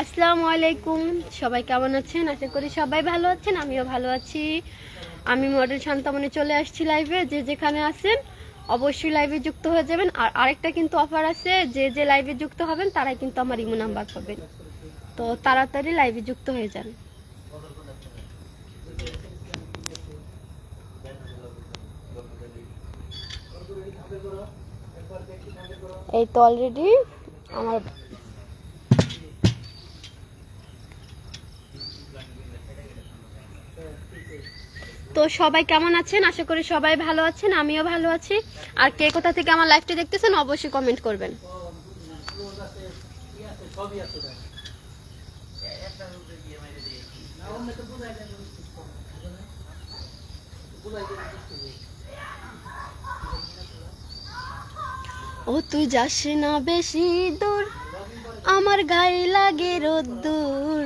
আসসালামু আলাইকুম। সবাই কেমন আছেন? আশা করি সবাই ভালো আছেন, আমিও ভালো আছি। আমি মডেল শান্তামণি চলে আসছি লাইভে যে যেখানে আছেন, অবশ্যই লাইভে যুক্ত হয়ে যাবেন। আর আরেকটা কিন্তু অফার আছে, যে যে লাইভে যুক্ত হবেন, তারাই কিন্তু আমার ইমো নাম্বার পাবেন। তো তাড়াতাড়ি লাইভে যুক্ত হয়ে যান। এই তো অলরেডি আমার তো সবাই কেমন আছেন? আশা করি সবাই ভালো আছেন, আমিও ভালো আছি। আর কে কোথা থেকে আমার লাইভটি দেখতেছেন, অবশ্যই কমেন্ট করবেন। ও, তুই যাস না বেশি দূর, আমার গায়ে লাগে রোদ্দুর।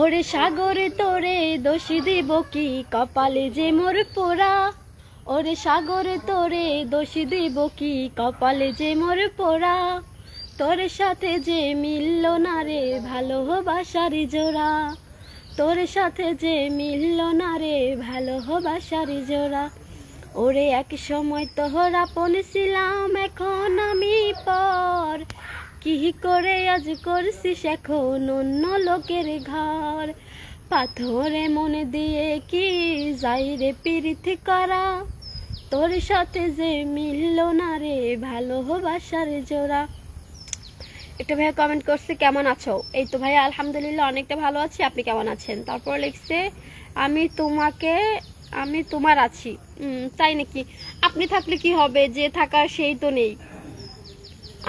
ওরে সাগরে তোরে দোষী দিব কি? কপালে যে মোর পোড়া। ওরে সাগরে তোরে দোষী দিব কি? কপালে যে মোর পোড়া। তোর সাথে যে মিলল না রে ভালোবাসার জোড়া। তোর সাথে যে মিলল না রে ভালোবাসার জোড়া। ওরে এক সময় তোর আপন ছিলাম, এখন আমি পর। কি করে আজ করছিস এখন? অন্য লোকের ঘর। পাথরে মনে দিয়ে কি যাই রে পিরিতি করা? তোর সাথে যে মিলল না রে ভালোবাসার জোড়া। একটা ভাইয়া কমেন্ট করছে, কেমন আছো? এই তো ভাইয়া, আলহামদুলিল্লাহ, অনেকটা ভালো আছি। আপনি কেমন আছেন? তারপর লিখছে, আমি তোমাকে, আমি তোমার আছি। তাই নাকি? আপনি থাকলে কি হবে? যে থাকার সেই তো নেই।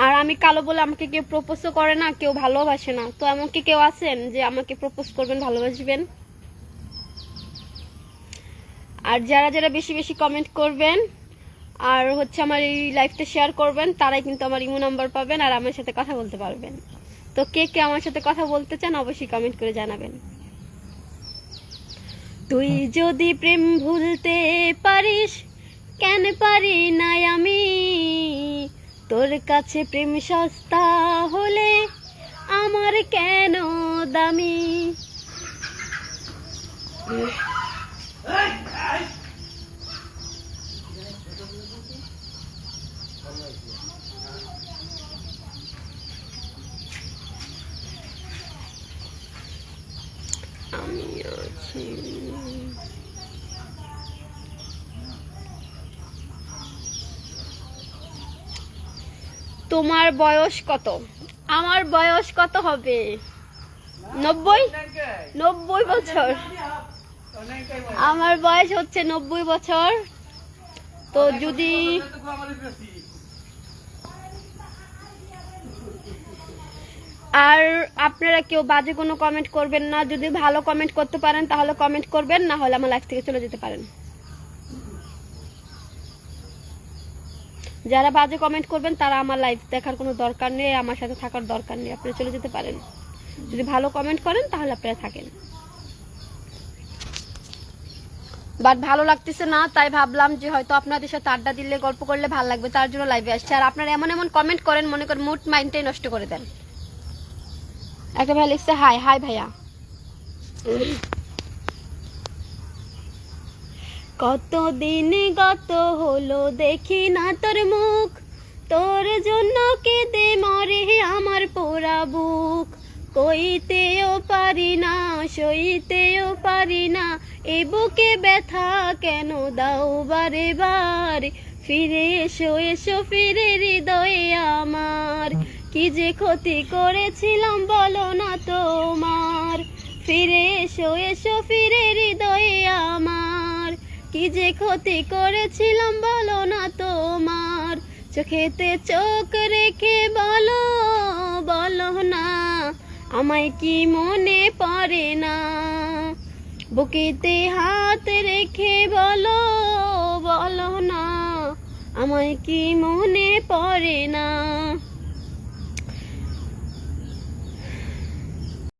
আর আমি কালো বলে আমাকে কেউ প্রপোজও করে না, কেউ ভালোবাসে না। তো এমন কি কেউ আছেন যে আমাকে প্রপোজ করবেন, ভালোবাসবেন? আর যারা যারা বেশি বেশি কমেন্ট করবেন আর হচ্ছে আমার এই লাইফটা শেয়ার করবেন, তারাই কিন্তু আমার ইমো নাম্বার পাবেন আর আমার সাথে কথা বলতে পারবেন। তো কে কে আমার সাথে কথা বলতে চান, অবশ্যই কমেন্ট করে জানাবেন। তুই যদি প্রেম ভুলতে পারিস, কেন পারি না আমি? তোর কাছে প্রেম সস্তা হলে আমার কেন দামি? আমি আছি। তোমার বয়স কত? আমার বয়স কত হবে? নব্বই? নব্বই বছর। আমার বয়স হচ্ছে নব্বই বছর। তো যদি আর আপনারা কেউ বাজে কোনো কমেন্ট করবেন না। যদি ভালো কমেন্ট করতে পারেন, তাহলে কমেন্ট করবেন, না হলে আমার লাইফ থেকে চলে যেতে পারেন। যারা বাজে কমেন্ট করবেন, তারা আমার লাইফ দেখার কোনো দরকার নেই, আমার সাথে থাকার দরকার নেই, আপনারা চলে যেতে পারেন। যদি ভালো কমেন্ট করেন, তাহলে আপনারা থাকেন। বাট ভালো লাগতেছে না, তাই ভাবলাম যে হয়তো আপনাদের সাথে আড্ডা দিলে, গল্প করলে ভালো লাগবে, তার জন্য লাইভে আসছে। আর আপনারা এমন এমন কমেন্ট করেন, মনে করেন মুড মাইন্ডটাই নষ্ট করে দেন। একটা ভাই লিখছে হাই হাই ভাইয়া। কত দিন গত হলো দেখি না তোর মুখ। তোর জন্য কেঁদে মরে আমার পোড়া বুক। কইতেও পারি না, সইতেও পারি না, এ বুকে ব্যথা কেন দাও বারে বারে? ফিরে এসো এসো ফিরে হৃদয়ে আমার। কি যে ক্ষতি করেছিলাম বলো না তোমার। ফিরে এসো এসো ফিরে কি যে ক্ষতি করেছিলাম বলো না তোমার। চোখেতে চোখ রেখে বলো বলো না। আমায় কি মনে পড়ে না? বুকেতে হাত রেখে বলো বলো না। আমায় কি মনে পড়ে না?